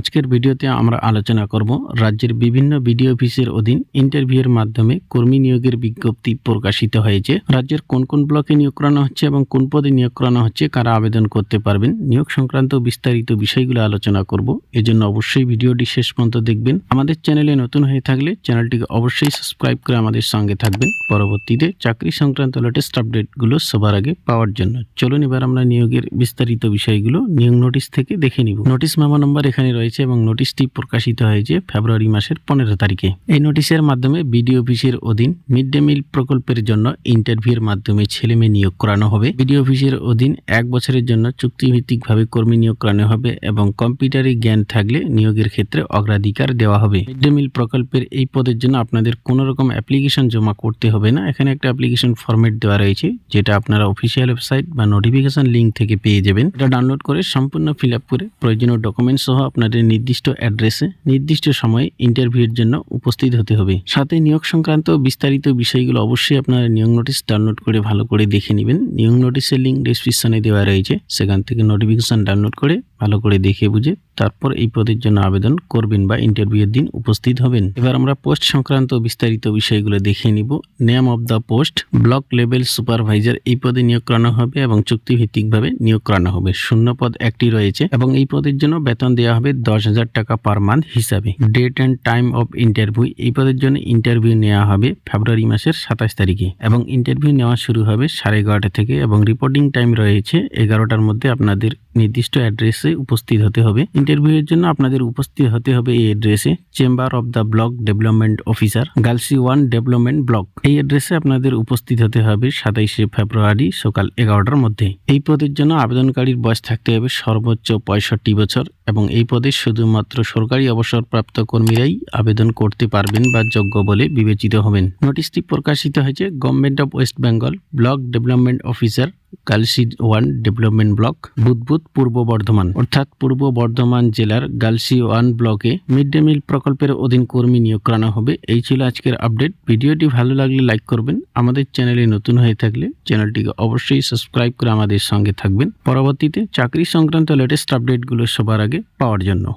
আজকের ভিডিওতে আমরা আলোচনা করব রাজ্যের বিভিন্ন বিডিও অফিসের অধীন ইন্টারভিউয়ের মাধ্যমে কর্মী নিয়োগের বিজ্ঞপ্তি প্রকাশিত হয়েছে। রাজ্যের কোন কোন ব্লকে নিয়োগ করানো হচ্ছে এবং কোন পদে নিয়োগ করানো হচ্ছে, কারা আবেদন করতে পারবেন, নিয়োগ সংক্রান্ত বিস্তারিত বিষয়গুলো আলোচনা করব। এজন্য অবশ্যই ভিডিওটি শেষ পর্যন্ত দেখবেন। আমাদের চ্যানেলে নতুন হয়ে থাকলে চ্যানেলটিকে অবশ্যই সাবস্ক্রাইব করে আমাদের সঙ্গে থাকবেন। পরবর্তীতে চাকরি সংক্রান্ত লেটেস্ট আপডেটগুলো সবার আগে পাওয়ার জন্য। চলুন এবার আমরা নিয়োগের বিস্তারিত বিষয়গুলো, নিয়োগ নোটিশ থেকে দেখে নিব। নোটিশ মামা নম্বর এখানে রয়েছে। এবং নোটিশটি প্রকাশিত হয়েছে ফেব্রুয়ারি মাসের পনেরো তারিখে। এই নোটিশের মাধ্যমে বিডিও অফিসের অধীন মিড ডে মিল প্রকল্পের জন্য ইন্টারভিউর মাধ্যমে ছেলে মেয়ে নিয়োগ করানো হবে। বিডিও অফিসের অধীন এক বছরের জন্য চুক্তিভিত্তিকভাবে কর্মী নিয়োগ করানো হবে এবং কম্পিউটারে জ্ঞান থাকলে নিয়োগের ক্ষেত্রে অগ্রাধিকার দেওয়া হবে। মিড ডে মিল প্রকল্পের এই পদের জন্য আপনাদের কোনো রকম অ্যাপ্লিকেশন জমা করতে হবে না। এখানে একটা অ্যাপ্লিকেশন ফরম্যাট দেওয়া রয়েছে, যেটা আপনারা অফিসিয়াল ওয়েবসাইট বা নোটিফিকেশন লিঙ্ক থেকে পেয়ে যাবেন। এটা ডাউনলোড করে সম্পূর্ণ ফিল আপ করে প্রয়োজনীয় ডকুমেন্টস সহ আপনাদের নির্দিষ্ট অ্যাড্রেসে নির্দিষ্ট সময়ে ইন্টারভিউর জন্য উপস্থিত হতে হবে। সাথে নিয়োগ সংক্রান্ত বিস্তারিত বিষয়গুলো অবশ্যই আপনারা নিয়োগ নোটিশ ডাউনলোড করে ভালো করে দেখে নেবেন। নিয়োগ নোটিশের লিঙ্ক ডিসক্রিপশনে দেওয়া রয়েছে। সেখান থেকে নোটিফিকেশন ডাউনলোড করে ভালো করে দেখে বুঝে তারপর এই পদের জন্য আবেদন করবেন বা ইন্টারভিউয়ের দিন উপস্থিত হবেন। এবার আমরা পোস্ট সংক্রান্ত বিস্তারিত বিষয়গুলো দেখে নিব। Name of the post block level supervisor এই পদে নিয়োগ করানো হবে এবং চুক্তিভিত্তিকভাবে নিয়োগ করানো হবে। শূন্য পদ একটি রয়েছে এবং এই পদের জন্য বেতন দেওয়া হবে দশ হাজার টাকা পার মান্থ হিসাবে। Date and time of interview এই পদের জন্য ইন্টারভিউ নেওয়া হবে ফেব্রুয়ারি মাসের সাতাশ তারিখে এবং ইন্টারভিউ নেওয়া শুরু হবে সাড়ে এগারোটা থেকে এবং রিপোর্টিং টাইম রয়েছে এগারোটার মধ্যে আপনাদের নির্দিষ্ট অ্যাড্রেসে উপস্থিত হতে হবে। ইন্টারভিউয়ের জন্য আপনাদের উপস্থিত হতে হবে এই অ্যাড্রেসে chamber of the block development officer Galsi one development block এই অ্যাড্রেসে আপনাদের উপস্থিত হতে হবে সাতাইশে ফেব্রুয়ারি সকাল এগারোটার মধ্যে। এই পদের জন্য আবেদনকারীর বয়স থাকতে হবে সর্বোচ্চ পঁয়ষট্টি বছর এবং এই পদে শুধুমাত্র সরকারি অবসরপ্রাপ্ত কর্মীরাই আবেদন করতে পারবেন বা যোগ্য বলে বিবেচিত হবেন। নোটিশটি প্রকাশিত হয়েছে government of West Bengal block development officer Galsi one development block, Budbud Purba Bardhaman, অর্থাৎ পূর্ব বর্ধমান জেলার গালসি ওয়ান ব্লকে মিড ডে মিল প্রকল্পের অধীন কর্মী নিয়োগ করানো হবে। এই ছিল আজকের আপডেট। ভিডিওটি ভালো লাগলে লাইক করবেন। আমাদের চ্যানেলে নতুন হয়ে থাকলে চ্যানেলটিকে অবশ্যই সাবস্ক্রাইব করে আমাদের সঙ্গে থাকবেন। পরবর্তীতে চাকরি সংক্রান্ত লেটেস্ট আপডেটগুলো সবার আগে পাওয়ার জন্য।